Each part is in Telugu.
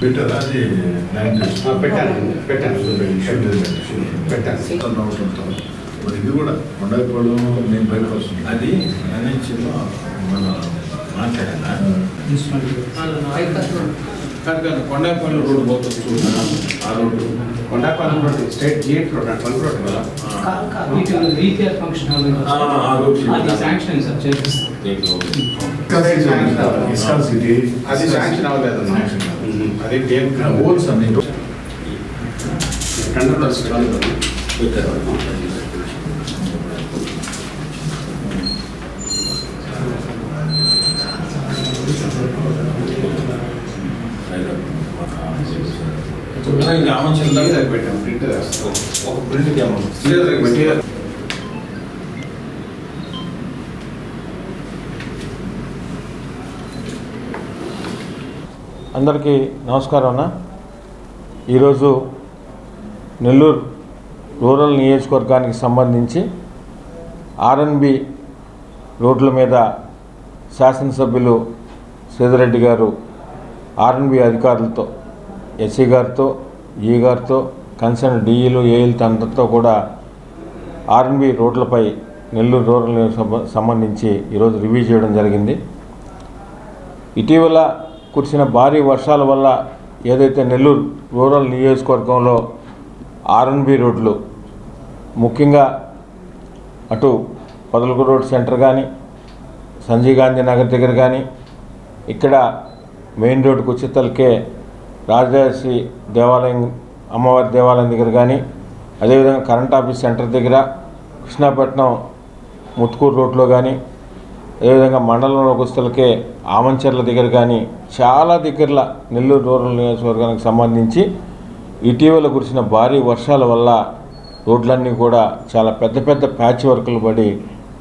పెట్టారా అది పెట్టాను పెట్టాను పెట్టాను అవుతుంటాం మరి ఇది కూడా కొండైపోవడం నేను బయటకు వస్తుంది అది ఎన్హెచ్లో మన మాట్లాడానా కాదు కాదు కొండాపల్లి రోడ్డు పోతుంది ఆ రోడ్డు. కొండాపాలెం రోడ్ స్టేట్ జిఎట్ రోడ్ ట్వంటీ రోడ్ కదా? రీపేర్ ఫంక్షన్ రోడ్ అది శాంక్షన్ సార్ చేపిస్తాం అది శాంక్షన్ అవ్వలేదు. అవ్వలేదు. అది దేని ఓల్స్ అన్ని టెండర్ రాసుకోవాలి రామచంద్ర పెట్టాం ప్రింట్ ఒక ప్రింట్కి అమౌంట్ అందరికీ నమస్కారం అన్న. ఈరోజు నెల్లూరు రూరల్ నియోజకవర్గానికి సంబంధించి ఆర్ఎన్బి రోడ్ల మీద శాసనసభ్యులు శ్రీధరెడ్డి గారు ఆర్ఎన్బి అధికారులతో ఎస్సీ గారితో ఈ గారితో కన్సర్న్ డిఈలు ఏఈలతో అందరితో కూడా ఆర్ఎన్బి రోడ్లపై నెల్లూరు రూరల్ సంబంధించి ఈరోజు రివ్యూ చేయడం జరిగింది. ఇటీవల కురిసిన భారీ వర్షాల వల్ల ఏదైతే నెల్లూరు రూరల్ నియోజకవర్గంలో ఆర్ఎన్బి రోడ్లు ముఖ్యంగా అటు పదలకు రోడ్ సెంటర్ కానీ సంజయ్ గాంధీ నగర్ దగ్గర కానీ ఇక్కడ మెయిన్ రోడ్డుకు వచ్చేతలకే రాజరాజేశ్వరి దేవాలయం అమ్మవారి దేవాలయం దగ్గర కానీ అదేవిధంగా కరెంట్ ఆఫీస్ సెంటర్ దగ్గర కృష్ణాపట్నం ముత్కూరు రోడ్లో కానీ అదేవిధంగా మండలంలో వస్తులకే ఆమంచర్ల దగ్గర కానీ చాలా దగ్గరలో నెల్లూరు రూరల్ నియోజకవర్గానికి సంబంధించి ఇటీవల కురిసిన భారీ వర్షాల వల్ల రోడ్లన్నీ కూడా చాలా పెద్ద పెద్ద ప్యాచ్ వర్కులు పడి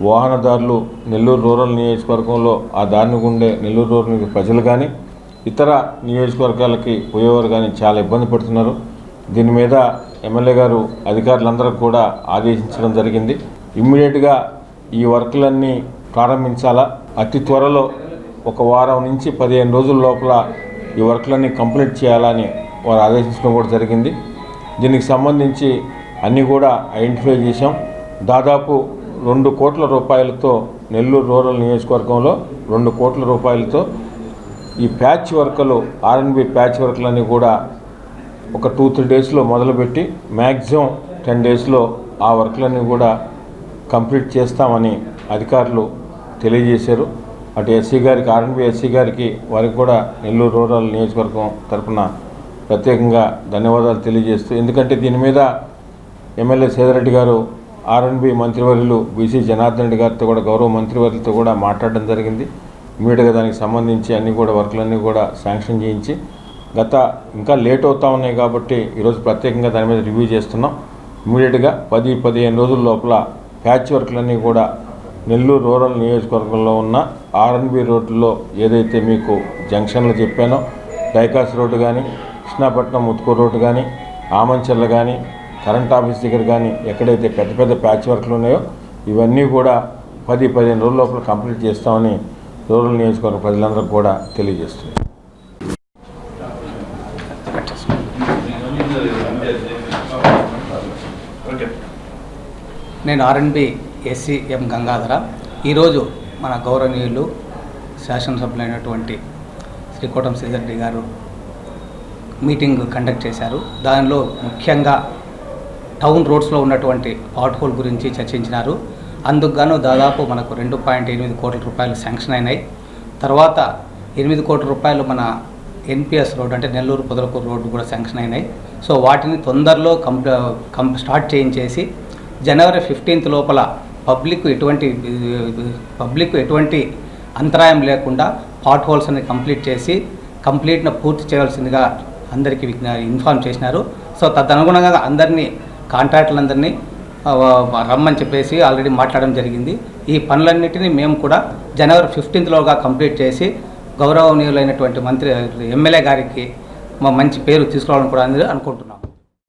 వాహనదారులు నెల్లూరు రూరల్ నియోజకవర్గంలో ఆ దారిని గుండే నెల్లూరు రూరల్ ప్రజలు కానీ ఇతర నియోజకవర్గాలకి పోయేవారు కానీ చాలా ఇబ్బంది పడుతున్నారు. దీని మీద ఎమ్మెల్యే గారు అధికారులందరూ కూడా ఆదేశించడం జరిగింది. ఇమ్మీడియట్గా ఈ వర్కులన్నీ ప్రారంభించాలా? అతి త్వరలో ఒక వారం నుంచి పదిహేను రోజుల లోపల ఈ వర్క్లన్నీ కంప్లీట్ చేయాలని వారు ఆదేశించడం కూడా జరిగింది. దీనికి సంబంధించి అన్నీ కూడా ఐడెంటిఫై చేశాం. దాదాపు రెండు కోట్ల రూపాయలతో నెల్లూరు రూరల్ నియోజకవర్గంలో రెండు కోట్ల రూపాయలతో ఈ ప్యాచ్ వర్కులు ఆర్ఎన్బి ప్యాచ్ వర్కులన్నీ కూడా ఒక టూ త్రీ డేస్లో మొదలుపెట్టి మ్యాక్సిమం టెన్ డేస్లో ఆ వర్క్లన్నీ కూడా కంప్లీట్ చేస్తామని అధికారులు తెలియజేశారు. అటు ఎస్సీ గారికి ఆర్ఎన్బి ఎస్సీ గారికి వారికి కూడా నెల్లూరు రూరల్ నియోజకవర్గం తరఫున ప్రత్యేకంగా ధన్యవాదాలు తెలియజేస్తూ ఎందుకంటే దీని మీద ఎమ్మెల్యే సేదరెడ్డి గారు ఆర్ఎన్బి మంత్రివర్యులు బీసీ జనార్దన్ రెడ్డి గారితో కూడా గౌరవ మంత్రివర్యులతో కూడా మాట్లాడడం జరిగింది. ఇమీడియట్గా దానికి సంబంధించి అన్ని కూడా వర్క్లన్నీ కూడా శాంక్షన్ చేయించి గత ఇంకా లేట్ అవుతా ఉన్నాయి కాబట్టి ఈరోజు ప్రత్యేకంగా దాని మీద రివ్యూ చేస్తున్నాం. ఇమీడియట్గా పది పదిహేను రోజుల లోపల ప్యాచ్ వర్క్లన్నీ కూడా నెల్లూరు రూరల్ నియోజకవర్గంలో ఉన్న ఆర్ఎన్బి రోడ్లో ఏదైతే మీకు జంక్షన్లు చెప్పానో డైకాస్ రోడ్డు కానీ కృష్ణాపట్నం ముత్కూరు రోడ్డు కానీ ఆమంచర్ల కానీ కరెంట్ ఆఫీస్ దగ్గర కానీ ఎక్కడైతే పెద్ద పెద్ద ప్యాచ్ వర్క్లు ఉన్నాయో ఇవన్నీ కూడా పది పదిహేను రోజుల లోపల కంప్లీట్ చేస్తామని రూరల్ నియోజకవర్గ ప్రజలందరూ కూడా తెలియజేస్తుంది నేను ఆర్ఎన్బి ఎస్సీ ఎం గంగాధర. ఈరోజు మన గౌరవనీయులు శాసనసభ్యులైనటువంటి శ్రీకోటం శ్రీధర్రెడ్డి గారు మీటింగ్ కండక్ట్ చేశారు. దానిలో ముఖ్యంగా టౌన్ రోడ్స్లో ఉన్నటువంటి పాట్ హోల్ గురించి చర్చించినారు. అందుకుగాను దాదాపు మనకు రెండు పాయింట్ ఎనిమిది కోట్ల రూపాయలు శాంక్షన్ అయినాయి. తర్వాత ఎనిమిది కోట్ల రూపాయలు మన ఎన్పిఎస్ రోడ్ అంటే నెల్లూరు పొదలకూరు రోడ్డు కూడా శాంక్షన్ అయినాయి. సో వాటిని తొందరలో కంప్ కంప్ స్టార్ట్ చేయించేసి జనవరి ఫిఫ్టీన్త్ లోపల పబ్లిక్ ఎటువంటి పబ్లిక్ ఎటువంటి అంతరాయం లేకుండా పాట్ హోల్స్ అని కంప్లీట్ చేసి కంప్లీట్ను పూర్తి చేయవలసిందిగా అందరికీ విజ్ఞ- ఇన్ఫార్మ్ చేసినారు. సో తదనుగుణంగా అందరినీ కాంట్రాక్టులందరినీ రమ్మని చెప్పేసి ఆల్రెడీ మాట్లాడడం జరిగింది. ఈ పనులన్నిటినీ మేము కూడా జనవరి ఫిఫ్టీన్త్లోగా కంప్లీట్ చేసి గౌరవనీయులైనటువంటి మంత్రి ఎమ్మెల్యే గారికి మా మంచి పేరు తీసుకురావాలని కూడా అనుకుంటున్నాం.